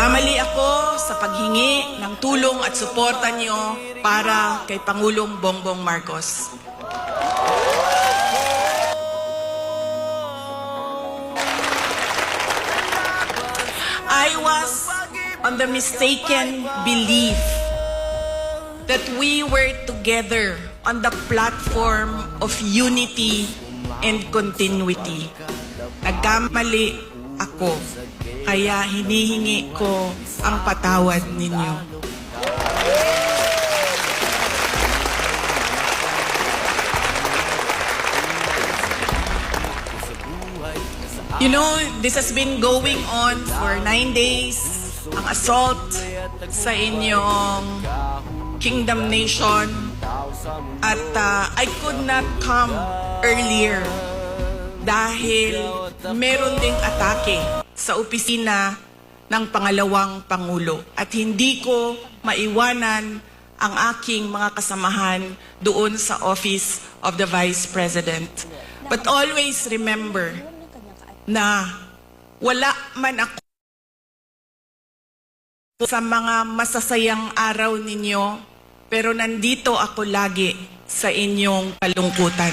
Nagkamali ako sa paghingi ng tulong at suporta niyo para kay Pangulong Bongbong Marcos. I was on the mistaken belief that we were together on the platform of unity and continuity. Nagkamali ako, kaya hinihingi ko ang patawad ninyo. You know, this has been going on for nine days. Ang assault sa inyong kingdom nation. At uh, I could not come earlier dahil meron ding atake sa opisina ng pangalawang pangulo. At hindi ko maiwanan ang aking mga kasamahan doon sa office of the Vice President. But always remember, na wala man ako sa mga masasayang araw ninyo, pero nandito ako lagi sa inyong kalungkutan.